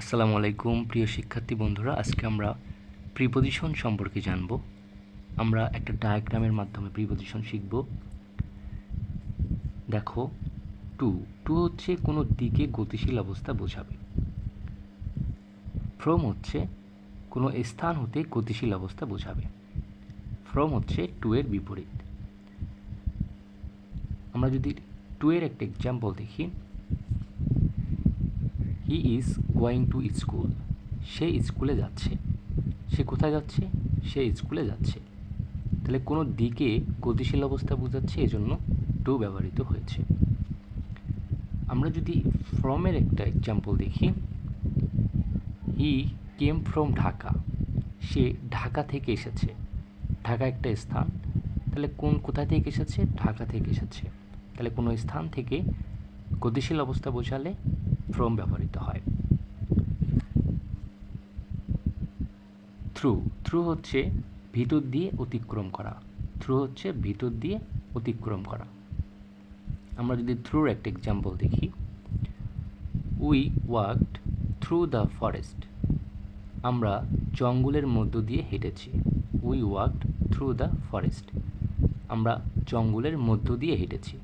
আসসালামু আলাইকুম, প্রিয় শিক্ষার্থী বন্ধুরা। আজকে আমরা প্রিপোজিশন সম্পর্কে জানব। আমরা একটা ডায়াগ্রামের মাধ্যমে প্রিপোজিশন শিখব। দেখো টু টু হচ্ছে কোনো দিকে গতিশীল অবস্থা বোঝাবে। ফ্রম হচ্ছে কোনো স্থান হতে গতিশীল অবস্থা বোঝাবে। ফ্রম হচ্ছে টু এর বিপরীত। আমরা যদি টু এর একটা এক্সাম্পল দেখি he is going to school সে স্কুলে যাচ্ছে। সে কোথায় যাচ্ছে? সে স্কুলে যাচ্ছে। তাহলে কোনো দিকে গতিশীল অবস্থা বোঝাচ্ছে, এজন্য টু ব্যবহৃত হয়েছে। আমরা যদি ফ্রমের একটা এক্সাম্পল দেখি। হি কেম ফ্রম ঢাকা সে ঢাকা থেকে এসেছে। ঢাকা একটা স্থান। তাহলে কোন কোথা থেকে এসেছে? ঢাকা থেকে এসেছে। তাহলে কোনো স্থান থেকে গতিশীল অবস্থা বোঝালে ফ্রম ব্যবহৃত হয়। থ্রু থ্রু হচ্ছে ভিতর দিয়ে অতিক্রম করা। থ্রু হচ্ছে ভিতর দিয়ে অতিক্রম করা। আমরা যদি থ্রুর একটা এক্সাম্পল দেখি we walked through the forest আমরা জঙ্গলের মধ্য দিয়ে হেঁটেছি। We walked through the forest আমরা জঙ্গলের মধ্য দিয়ে হেঁটেছি।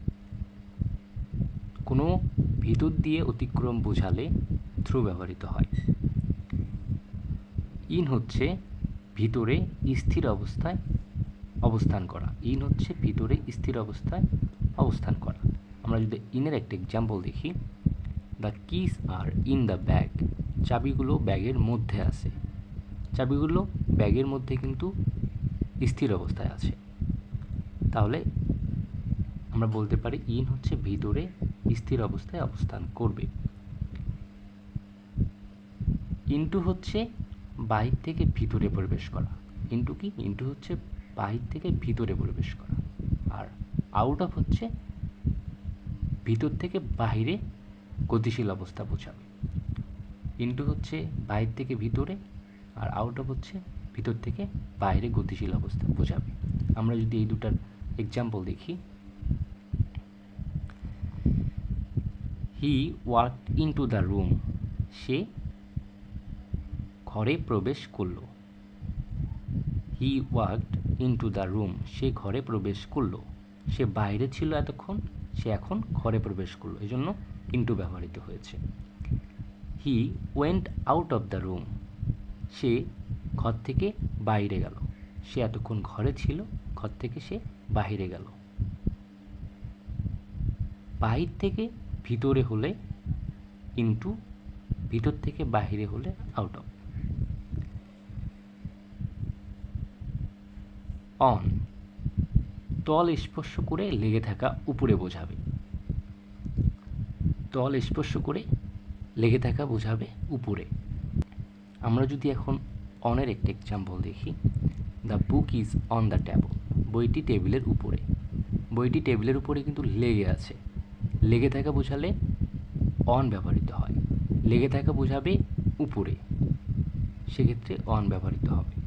কোনো ভিতর দিয়ে অতিক্রম বোঝালে থ্রু ব্যবহৃত হয়। ইন হচ্ছে ভিতরে স্থির অবস্থায় অবস্থান করা। ইন হচ্ছে ভিতরে স্থির অবস্থায় অবস্থান করা। আমরা যদি ইনের একটা এক্সাম্পল দেখি the keys are in the bag চাবিগুলো ব্যাগের মধ্যে আছে। চাবিগুলো ব্যাগের মধ্যে কিন্তু স্থির অবস্থায় আছে। তাহলে আমরা বলতে পারি ইন হচ্ছে ভিতরে স্থির অবস্থায় অবস্থান করবে। ইন্টু হচ্ছে বাহির থেকে ভিতরে প্রবেশ করা। ইন্টু কি? ইন্টু হচ্ছে বাহির থেকে ভিতরে প্রবেশ করা। আর আউট অফ হচ্ছে ভিতর থেকে বাহিরে গতিশীল অবস্থা বোঝাবে। ইন্টু হচ্ছে বাহির থেকে ভিতরে আর আউট অফ হচ্ছে ভিতর থেকে বাইরে গতিশীল অবস্থা বোঝাবে। আমরা যদি এই দুটার এক্সাম্পল দেখি he walk into the room সে ঘরে প্রবেশ করল। He walked into the room সে ঘরে প্রবেশ করল। সে বাইরে ছিল এতক্ষণ, সে এখন ঘরে প্রবেশ করল। এই জন্য ইন্টু ব্যবহৃত হয়েছে। He went out of the room সে ঘর থেকে বাইরে গেল। সে এতক্ষণ ঘরে ছিল, ঘর থেকে সে বাইরে গেল। বাহির থেকে ভিতরে হলে ইন্টু ভিতর থেকে বাহিরে হলে আউট অফ অন তল স্পর্শ করে লেগে থাকা উপরে বোঝাবে। তল স্পর্শ করে লেগে থাকা বোঝাবে উপরে। আমরা যদি এখন অনের একটা এক্সাম্পল দেখি the book is on the table বইটি টেবিলের উপরে। বইটি টেবিলের উপরে কিন্তু লেগে আছে। লেগে থাকা বোঝালে অন ব্যবহৃত হয়। লেগে থাকা বোঝাবে উপরে। সেক্ষেত্রে অন ব্যবহৃত হবে।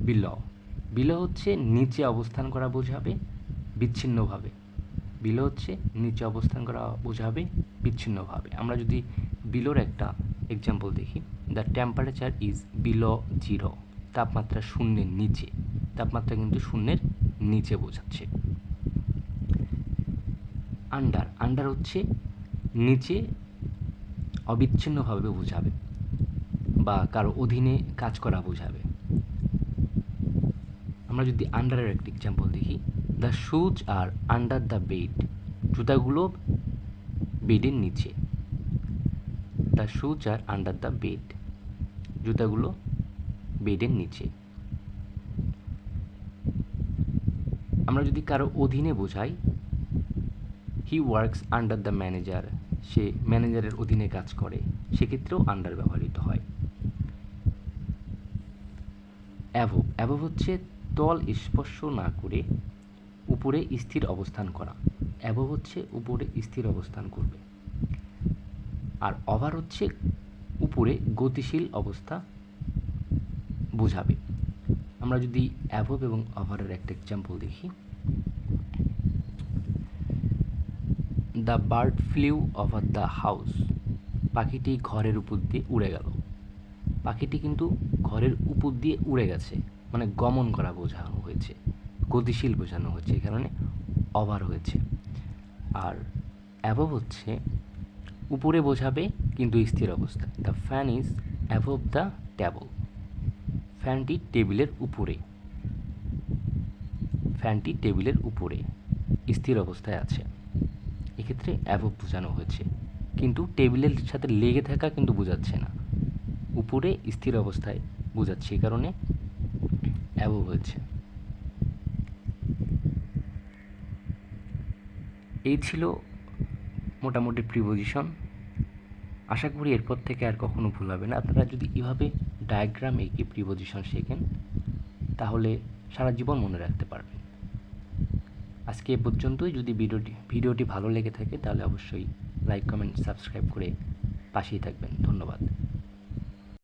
বিল বিল হচ্ছে নিচে অবস্থান করা বোঝাবে, বিচ্ছিন্নভাবে। বিল হচ্ছে নিচে অবস্থান করা বোঝাবে, বিচ্ছিন্নভাবে। আমরা যদি বিলোর একটা এক্সাম্পল দেখি the temperature is below zero তাপমাত্রা শূন্যের নিচে। তাপমাত্রা কিন্তু শূন্যের নিচে বোঝাচ্ছে। আন্ডার আন্ডার হচ্ছে নিচে অবিচ্ছিন্নভাবে বোঝাবে বা কারও অধীনে কাজ করা বোঝাবে। আমরা যদি আন্ডারের একটি এক্সাম্পল দেখি the shoes are under the bed জুতাগুলো বেডের নিচে। The shoes are under the bed জুতাগুলো বেডের নিচে। আমরা যদি কারও অধীনে বোঝাই he works under the manager সে ম্যানেজারের অধীনে কাজ করে। সেক্ষেত্রেও আন্ডার ব্যবহৃত হয়। অ্যাভো অ্যাভো হচ্ছে তল স্পর্শ না করে উপরে স্থির অবস্থান করা। অ্যাভো হচ্ছে উপরে স্থির অবস্থান করবে। আর ওভার হচ্ছে উপরে গতিশীল অবস্থা বোঝাবে। আমরা যদি অ্যাভব এবং ওভারের একটা এক্সাম্পল দেখি। The bird flew over the house পাখিটি ঘরের উপর দিয়ে উড়ে গেল। পাখিটি কিন্তু ঘরের উপর দিয়ে উড়ে গেছে। মানে গমন করা বোঝানো হয়েছে। গতিশীল বোঝানো হয়েছে। এই কারণে অভার হয়েছে। আর অ্যাবভ হচ্ছে, উপরে বোঝাবে কিন্তু স্থির অবস্থা। The fan is above the table ফ্যানটি টেবিলের উপরে। ফ্যানটি টেবিলের উপরে। স্থির অবস্থায় আছে। এক্ষেত্রে অ্যাবভ বোঝানো হয়েছে। কিন্তু টেবিলের সাথে লেগে থাকা কিন্তু বোঝাচ্ছে না। উপরে স্থির অবস্থায় বোঝাচ্ছে এই কারণে অ্যাবভ হয়েছে। এই ছিল মোটামুটি প্রিপোজিশন আশা করি এরপর থেকে আর কখনো ভুল হবে না। আপনারা যদি এভাবে ডায়াগ্রাম এঁকে প্রিপোজিশন শেখেন, তাহলে সারা জীবন মনে রাখতে পারবেন। আজকে এ পর্যন্তই। যদি ভিডিওটি ভিডিওটি ভালো লেগে থাকে তাহলে অবশ্যই লাইক কমেন্ট সাবস্ক্রাইব করে পাশেই থাকবেন। ধন্যবাদ।